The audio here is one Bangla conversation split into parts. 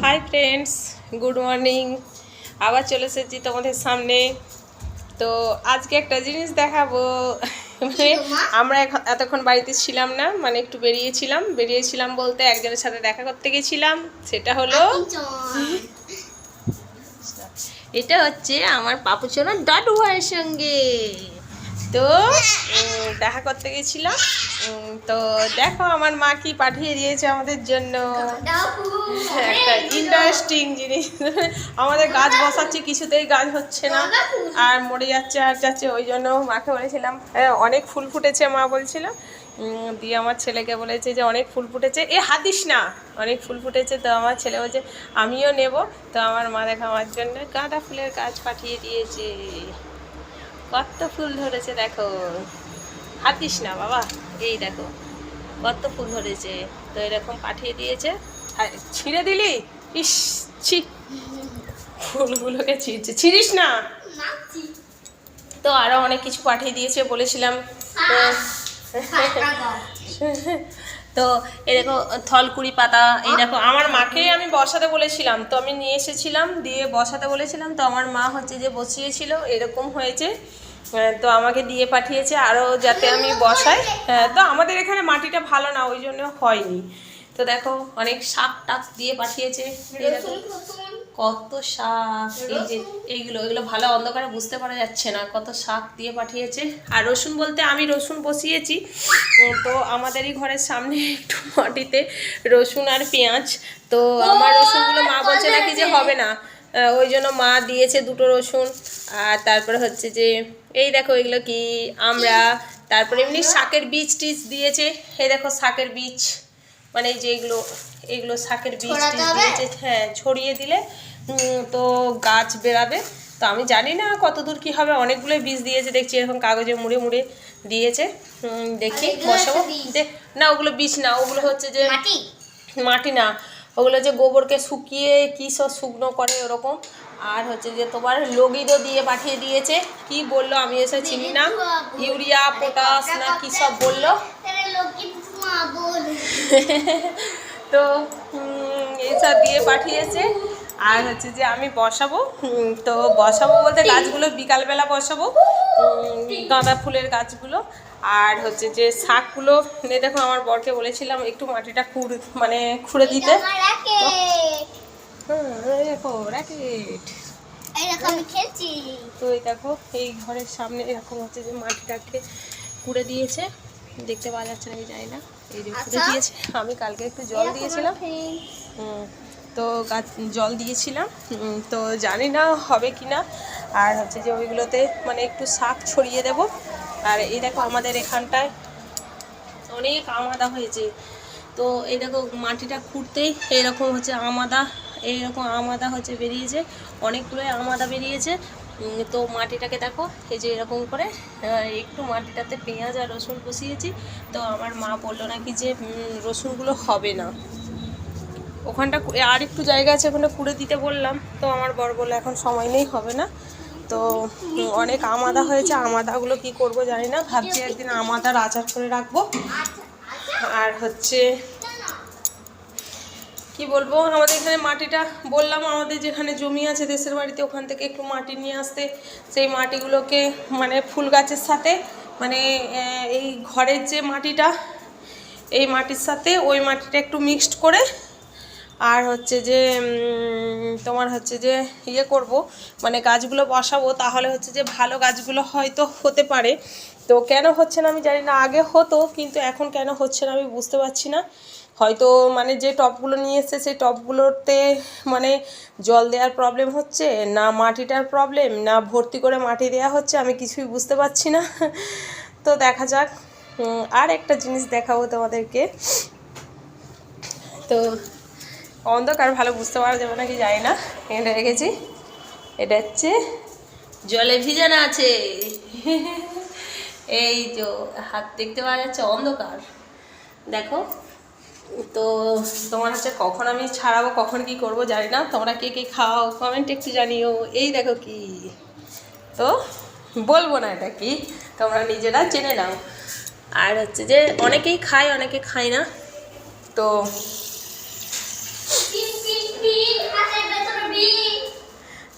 হাই ফ্রেন্ডস গুড মর্নিং আবার চলে এসেছি তোমাদের সামনে। তো আজকে একটা জিনিস দেখাবো। মানে আমরা এখন- এতক্ষণ বাড়িতে ছিলাম না মানে একটু বেরিয়েছিলাম। বেরিয়েছিলাম বলতে একজনের সাথে দেখা করতে গেছিলাম। সেটা হলো এটা হচ্ছে আমার পাপুচোনার ভাইয়ের সঙ্গে। তো দেখা করতে গেছিলাম। তো দেখো আমার মা কি পাঠিয়ে দিয়েছে আমাদের জন্য। একটা ইন্টারেস্টিং জিনিস। আমাদের গাছ বসাচ্ছে, কিছুতেই গাছ হচ্ছে না। আর মরে যাচ্ছে, আর যাচ্ছে, ওই জন্য মাকে বলেছিলাম অনেক ফুল ফুটেছে, মা বলছিল। দিয়ে আমার ছেলেকে বলেছে যে, অনেক ফুল ফুটেছে। এ হাত দিস না, অনেক ফুল ফুটেছে। তো আমার ছেলে বলছে, আমিও নেব। তো আমার মা দেখো আমার জন্য গাঁদা ফুলের গাছ পাঠিয়ে দিয়েছে। কত ফুল ধরেছে দেখো। হাতিস না বাবা এই দেখো কত ফুল ধরেছে। তো এরকম পাঠিয়ে দিয়েছে। আর ছিঁড়ে দিলি? ইস ছি। ফুলগুলোকে ছিঁড়ছে। ছিঁড়িস না? তো আরও অনেক কিছু পাঠিয়ে দিয়েছে বলেছিলাম। তো তো এই দেখো থলকুড়ি পাতা এই দেখো আমার মাকেই আমি বসাতে বলেছিলাম। তো আমি নিয়ে এসেছিলাম দিয়ে বসাতে বলেছিলাম। তো আমার মা হচ্ছে যে বসিয়েছিল এরকম হয়েছে। তো আমাকে দিয়ে পাঠিয়েছে আরও যাতে আমি বসাই। হ্যাঁ, তো আমাদের এখানে মাটিটা ভালো না ওই জন্য হয়নি। তো দেখো অনেক শাক টাক দিয়ে পাঠিয়েছে। কত শাক এই যে এইগুলো এগুলো ভালো অন্ধকারে বুঝতে পারা যাচ্ছে না কত শাক দিয়ে পাঠিয়েছে। আর রসুন বলতে আমি রসুন বসিয়েছি তো আমাদেরই ঘরের সামনে একটু মাটিতে রসুন আর পেঁয়াজ। তো আমার রসুনগুলো মা বলছে নাকি যে হবে না। ওই জন্য মা দিয়েছে দুটো রসুন আর তারপরে হচ্ছে যে এই দেখো এগুলো কি আমরা তারপরে এমনি শাকের বীজ টিজ দিয়েছে এই দেখো শাকের বীজ। মানে যে এগুলো এগুলো শাকের বীজ টিজ হ্যাঁ ছড়িয়ে দিলে তো গাছ বেরাবে তো আমি জানি না কত দূর কী হবে অনেকগুলো বীজ দিয়েছে দেখছি এরকম কাগজে মুড়ে মুড়ে দিয়েছে। দেখি বসাবো। না ওগুলো বীজ না ওগুলো হচ্ছে যে মাটি? মাটি না ওগুলো যে গোবরকে শুকিয়ে কী সব শুকনো করে ওরকম। আর হচ্ছে যে তোমার লগিদও দিয়ে পাঠিয়ে দিয়েছে। কি বলল আমি এসে চিনি না? ইউরিয়া পটাশ না কী সব বলল? তো উম, এইসব দিয়ে পাঠিয়েছে। আর হচ্ছে যে আমি বসাবো। তো বসাবো বলতে গাছগুলো বিকালবেলা বসাবো। গাঁদা ফুলের গাছগুলো। আর হচ্ছে যে শাকগুলো দেখো আমার বরকে বলেছিলাম একটু মাটিটা খুঁড় মানে খুঁড়ে দিতে। দেখো র্যাকেট তো এই দেখো এই ঘরের সামনে এরকম হচ্ছে যে মাটিটাকে কুড়ে দিয়েছে। দেখতে পাওয়া যাচ্ছে নাকি জানি না। এই যে কুড়ে আচ্ছা। দিয়েছে আমি কালকে একটু জল দিয়েছিলাম। হুম, তো গাছ জল দিয়েছিলাম। তো জানি না হবে কি না। আর হচ্ছে যে ওইগুলোতে মানে একটু শাক ছড়িয়ে দেব। আর এই দেখো আমাদের এখানটায় অনেক আমাদা হয়েছে। তো এই দেখো মাটিটা খুঁড়তেই এইরকম হচ্ছে আমাদা এইরকম আমাদা হচ্ছে বেরিয়েছে। অনেকগুলোই আমাদা বেরিয়েছে। তো মাটিটাকে দেখো, এই যে এরকম করে একটু মাটিটাতে পেঁয়াজ আর রসুন বসিয়েছি তো আমার মা বলল নাকি যে রসুনগুলো হবে না। ওখানটা আর একটু জায়গা আছে ওখানে কুড়ে দিতে বললাম। তো আমার বর বলল, এখন সময় নেই, হবে না। তো অনেক আমাদা হয়েছে। আমাদাগুলো কি করব জানি না। ভাবছি একদিন আমাদার আচার করে রাখব। আর হচ্ছে কি বলব? আমাদের এখানে মাটিটা বললাম, আমাদের যেখানে জমি আছে দেশের বাড়িতে, ওখান থেকে একটু মাটি নিয়ে আসতে। সেই মাটিগুলোকে মানে ফুল গাছের সাথে মানে এই ঘরের যে মাটিটা, এই মাটির সাথে ওই মাটিটা একটু মিক্সড করে, আর হচ্ছে যে তোমার হচ্ছে যে ইয়ে করব মানে গাছগুলো বসাবো, তাহলে হচ্ছে যে ভালো গাছগুলো হয়তো হতে পারে। তো কেন হচ্ছে না আমি জানি না, আগে হতো, কিন্তু এখন কেন হচ্ছে না আমি বুঝতে পারছি না। হয়তো মানে যে টবগুলো নিয়ে এসছে, সেই টবগুলোতে মানে জল দেওয়ার প্রবলেম হচ্ছে, না মাটিটার প্রবলেম না ভর্তি করে মাটি দেওয়া হচ্ছে, আমি কিছুই বুঝতে পারছি না। তো দেখা যাক আর একটা জিনিস দেখাবো তোমাদেরকে। তো অন্ধকার, ভালো বুঝতে পারা যাবে নাকি জানি না। এটা রেখেছি। এটা হচ্ছে জলে ভিজানো আছে। এই তো হাত দেখতে পাওয়া যাচ্ছে অন্ধকার। দেখো তো তোমার হচ্ছে কখন আমি ছাড়াবো, কখন কি করব জানি না। তোমরা কে কে খাও কমেন্ট একটু জানিও। এই দেখো কি। তো বলব না এটা কি, তোমরা নিজেরা জেনে নাও। আর হচ্ছে যে অনেকেই খায়, অনেকে খায় না। তো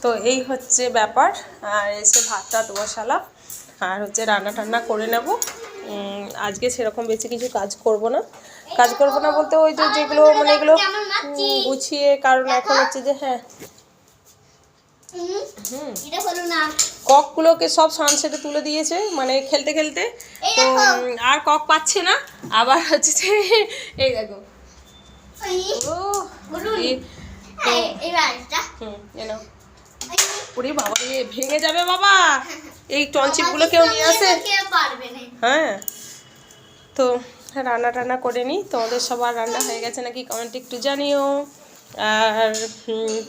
তো এই হচ্ছে ব্যাপার। আর এসে ভাত টাত বসালাম আর হচ্ছে রান্না টান্না করে নেব। আজকে সেরকম বেশি কিছু কাজ করব না। কাজ করব না বলতে ওই যে যেগুলো মানে এগুলো গুছিয়ে কারণ এখন হচ্ছে যে হ্যাঁ। ককগুলোকে সব সানসেটে তুলে দিয়েছে মানে খেলতে খেলতে। তো আর কক পাচ্ছে না আবার হচ্ছে যে এই দেখো। ওরে বাবা ভেঙে যাবে বাবা। এই টনচিপগুলো কেউ নিয়ে আসে? হ্যাঁ। তো রান্না টান্না করে নিই। তোমাদের সবার রান্না হয়ে গেছে নাকি কমেন্ট একটু জানিও। আর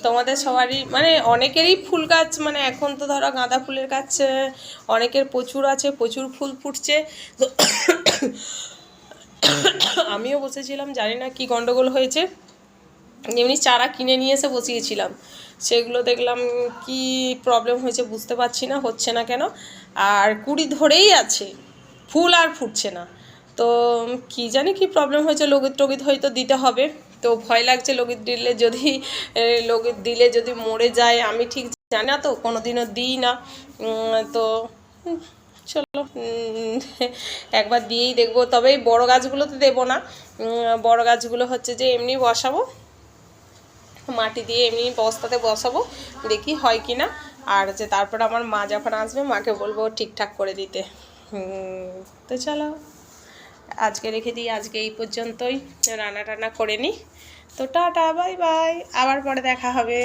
তোমাদের সবারই মানে অনেকেরই ফুল গাছ মানে এখন তো ধরো গাঁদা ফুলের গাছ অনেকের প্রচুর আছে প্রচুর ফুল ফুটছে। আমিও বসেছিলাম জানি না কি গন্ডগোল হয়েছে। এমনি চারা কিনে নিয়ে এসে বসিয়েছিলাম। সেগুলো দেখলাম, কি প্রবলেম হয়েছে বুঝতে পারছি না, হচ্ছে না কেন? আর কুড়ি ধরেই আছে, ফুল আর ফুটছে না। তো কি জানি কি প্রবলেম হয়েছে লগিত টগিত হয়তো দিতে হবে। তো ভয় লাগছে লগিত দিলে যদি লগিত দিলে যদি মরে যায়, আমি ঠিক জানি না তো কোনো দিনও দিই না। তো চলো একবার দিয়েই দেখব। তবে বড়ো গাছগুলোতে দেবো না। বড় গাছগুলো হচ্ছে যে, এমনি বসাবো। মাটি দিয়ে এমনি বস্তাতে বসাবো, দেখি হয় কি না আর যে তারপর আমার মা যখন আসবে, মাকে বলব ঠিকঠাক করে দিতে। তো চলো। আজকে রেখে দিই, আজকে এই পর্যন্তই। রান্না টান্না করে নিই। তো টাটা বাই বাই আবার পরে দেখা হবে।